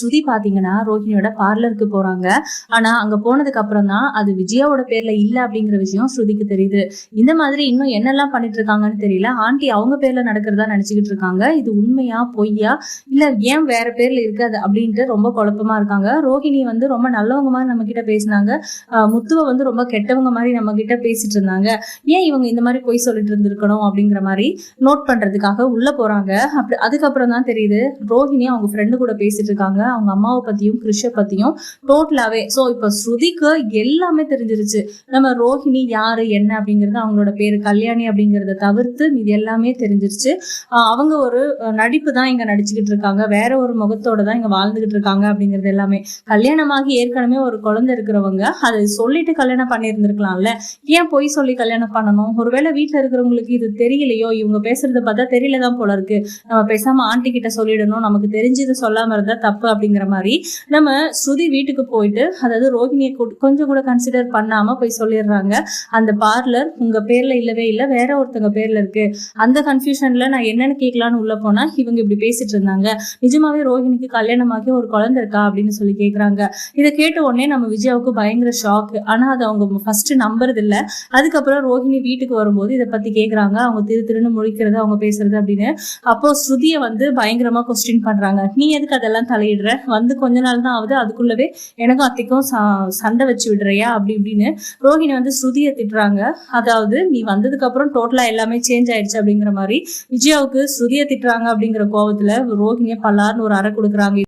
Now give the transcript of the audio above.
ஸ்ருதி பாத்தீங்கன்னா ரோஹிணியோட பார்லருக்கு போறாங்க. ஆனா அங்க போனதுக்கு அப்புறம் தான் அது விஜயாவோட பேர்ல இல்ல அப்படிங்கிற விஷயம் ஸ்ருதிக்கு தெரியுது. இந்த மாதிரி இன்னும் என்னெல்லாம் பண்ணிட்டு இருக்காங்கன்னு தெரியல. ஆண்டி அவங்க பேர்ல நடக்கிறதா நினைச்சுக்கிட்டு இருக்காங்க. இது உண்மையா பொய்யா? இல்ல ஏன் வேற பேர்ல இருக்காது அப்படின்ட்டு ரொம்ப குழப்பமா இருக்காங்க. ரோஹிணி வந்து ரொம்ப நல்லவங்க மாதிரி நம்ம கிட்ட பேசினாங்க. முத்துவ முத்துவை வந்து ரொம்ப கெட்டவங்க மாதிரி நம்ம கிட்ட பேசிட்டு இருந்தாங்க. ஏன் இவங்க இந்த மாதிரி பொய் சொல்லிட்டு இருந்திருக்கணும் அப்படிங்கிற மாதிரி நோட் பண்றதுக்காக உள்ள போறாங்க. அப்படி அதுக்கப்புறம் தான் தெரியுது ரோஹிணி அவங்க ஃப்ரெண்டு கூட பேசிட்டு இருக்காங்க. அவங்க அம்மாவை பத்தியும் கிருஷ பத்தியும் டோட்டலாவே ஸோ இப்போ ஸ்ருதிக்கு எல்லாமே தெரிஞ்சிருச்சு. நம்ம ரோஹிணி யாரு என்ன அப்படிங்கிறது அவங்களோட பேரு கல்யாணி அப்படிங்கிறத தவிர்த்து இது எல்லாமே தெரிஞ்சிருச்சு. அவங்க ஒரு நடிப்பு தான் இங்க நடிச்சுக்கிட்டு இருக்காங்க. வேற ஒரு முகத்தோட தான் இங்க வாழ்ந்துகிட்டு இருக்காங்க அப்படிங்கிறது எல்லாமே. கல்யாணமாகி ஏற்கனவே ஒரு குழந்தை இருக்கிறவங்க அதை சொல்லிட்டு கல்யாணம் பண்ணியிருந்திருக்கலாம்ல. ஏன் பொய் சொல்லி கல்யாணம் பண்ணணும்? ஒருவேளை வீட்டில் இருக்கிறவங்களுக்கு இது தெரியலையோ? இவங்க பேசுறத பார்த்தா தெரியல தான் போல இருக்கு. நம்ம பேசாம ஆண்டி கிட்ட சொல்லிடணும். நமக்கு தெரிஞ்சது சொல்லாம இருந்தா தப்பு அப்படிங்கிற மாதிரி நம்ம ஸ்ருதி வீட்டுக்கு போயிட்டு அதாவது ரோஹிணியை கொஞ்சம் கூட கன்சிடர் பண்ணாம போய் சொல்லிடுறாங்க. அந்த பார்லர் உங்க பேர்ல இல்லவே இல்லை வேற ஒருத்தங்க பேர்ல இருக்கு. அந்த கன்ஃபியூஷனில் நான் என்னன்னு கேட்கலான்னு உள்ள போனா இவங்க இப்படி பேசிட்டு இருந்தாங்க. நிஜமாவே ரோஹிணிக்கு கல்யாணமாகி ஒரு குழந்தை இருக்கா அப்படின்னு சொல்லி கேட்குறாங்க இதை கேட்ட உடனே நம்ம விஜயாவுக்கு பயங்கர ஷாக் ஆனா அதை அவங்க ஃபஸ்ட்டு நம்புறது இல்ல. அதுக்கப்புறம் ரோஹிணி வீட்டுக்கு வரும்போது இதை பத்தி கேக்குறாங்க. அவங்க திரு திருன்னு முழிக்கிறது அவங்க பேசுறது அப்படின்னு. அப்போ ஸ்ருதியை வந்து பயங்கரமா கொஸ்டின் பண்றாங்க. நீ எதுக்கு அதெல்லாம் தலையிடுற? வந்து கொஞ்ச நாள் தான் ஆகுது. அதுக்குள்ளவே எனக்கும் அத்தைக்கும் ச- சண்டை வச்சு விடுறியா? அப்படி இப்படின்னு ரோஹிணி வந்து ஸ்ருதியை திட்டுறாங்க. அதாவது நீ வந்ததுக்கு அப்புறம் டோட்டலா எல்லாமே சேஞ்ச் ஆயிடுச்சு அப்படிங்கிற மாதிரி. விஜயாவுக்கு ஸ்ருதியை திட்டுறாங்க அப்படிங்கிற கோவத்துல ரோஹிணியை பல்லார்னு ஒரு அறை கொடுக்குறாங்க.